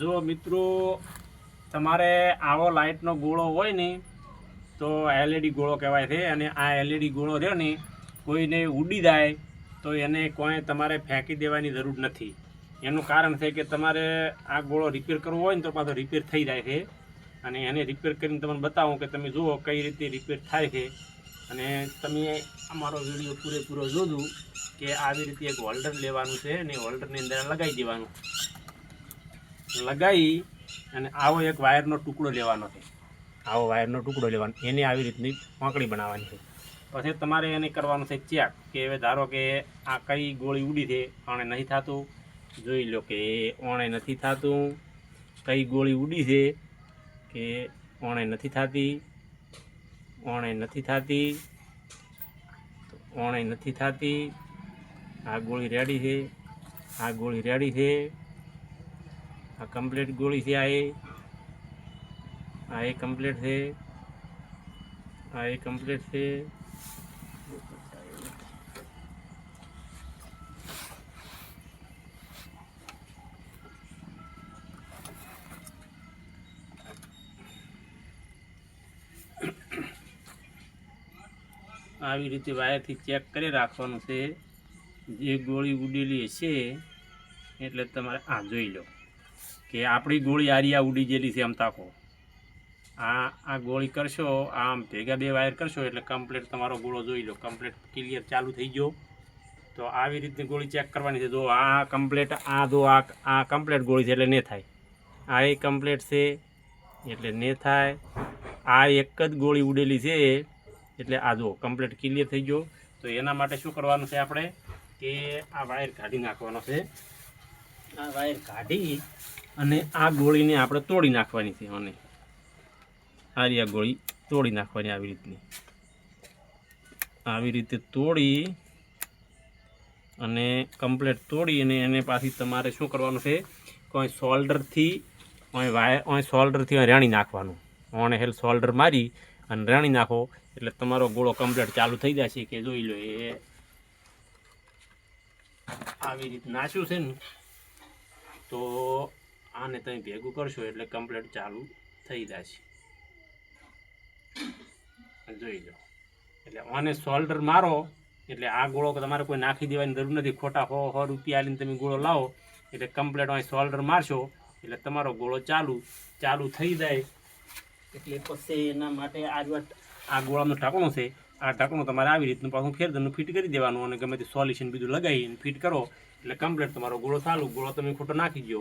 જો મિત્રો, તમારે આવો લાઇટનો ગોળો હોય ને, તો એલઈડી ગોળો કહેવાય છે. અને આ એલઈડી ગોળો રહ્યો ને, કોઈને ઉડી જાય, તો એને કોઈ તમારે ફેંકી દેવાની જરૂર નથી. એનું કારણ છે કે તમારે આ ગોળો રિપેર કરવો હોય ને, તો પાછો રિપેર થઈ જાય છે. અને એને રિપેર કરીને તમને બતાવું કે તમે જુઓ કઈ રીતે રિપેર થાય છે. અને તમે અમારો વીડિયો પૂરેપૂરો જોજો કે આવી રીતે એક હોલ્ડર લેવાનું છે અને હોલ્ડરની અંદર લગાવી દેવાનું. લગાવી અને આવો એક વાયરનો ટુકડો લેવાનો છે. આવો વાયરનો ટુકડો લેવાનો. એને આવી રીતની પાંકડી બનાવવાની છે. પછી તમારે એને કરવાનું છે ચેક કે હવે ધારો કે આ કઈ ગોળી ઉડી છે અણે નહીં થતું? જોઈ લો કે ઓણે નથી થતું. કઈ ગોળી ઉડી છે કે ઓણે નથી થતી? ઓણે નથી થતી? ઓણે નથી થતી? આ ગોળી રેડી છે? આ ગોળી રેડી છે? આ કમ્પ્લીટ ગોળી છે, આ એ. આ એ કમ્પ્લીટ છે. આ એ કમ્પ્લીટ છે. આવી રીતે વાયરથી ચેક કરી રાખવાનું છે. જે ગોળી ઉડેલી હશે, એટલે તમારે આ જોઈ લો. કે આપણી ગોળી આરિયા ઉડી ગયેલી છે આમ તાકો. આ આ ગોળી કરશો, આમ ભેગા બે વાયર કરશો એટલે કમ્પ્લીટ તમારો ગોળો જોઈ લો કમ્પ્લીટ ક્લિયર ચાલુ થઈ ગયો. તો આવી રીતની ગોળી ચેક કરવાની છે. જો આ કમ્પ્લીટ આ જો આ આ કમ્પ્લીટ ગોળી છે એટલે ને થાય. આ એ કમ્પ્લીટ છે એટલે ને થાય. આ એક જ ગોળી ઉડેલી છે એટલે આ જો કમ્પ્લીટ ક્લિયર થઈ ગયો. તો એના માટે શું કરવાનું છે આપણે? કે આ વાયર કાઢી નાખવાનો છે. આ વાયર કાઢી અને આ ગોળીને આપણે તોડી નાખવાની છે અને આરી આ ગોળી તોડી નાખવાની આવી રીતની. આવી રીતે તોડી અને કમ્પ્લેટ તોડી અને એને પાછી તમારે શું કરવાનું છે? કોઈ શોલ્ડરથી કોઈ વાયર કોઈ શોલ્ડરથી રેણી નાખવાનું. ઓણે હેલ શોલ્ડર મારી અને રેણી નાખો. એટલે તમારો ગોળો કમ્પ્લેટ ચાલુ થઈ જશે કે જોઈ લો એ. આવી રીતે નાચ્યું છે ને. તો આને તમે ભેગું કરશો એટલે કમ્પ્લેટ ચાલુ થઈ જશે. જોઈ લો. એટલે આને શોલ્ડર મારો, એટલે આ ગોળો તમારે કોઈ નાખી દેવાની જરૂર નથી. ખોટા હો હો રૂપિયા આલીને તમે ગોળો લાવો, એટલે કમ્પ્લેટ અહીં શોલ્ડર મારશો, એટલે તમારો ગોળો ચાલુ ચાલુ થઈ જાય. એટલે પછી એના માટે આ આ ગોળાનું ઢાંકણું છે, આ ઢાંકણું તમારે આવી રીતનું પાછું ફેરદરનું ફિટ કરી દેવાનું અને ગમે તે સોલ્યુશન બીજું લગાવીને ફિટ કરો. એટલે કમ્પ્લેટ તમારો ગોળો ચાલુ ગોળો તમે ખોટો નાખી દો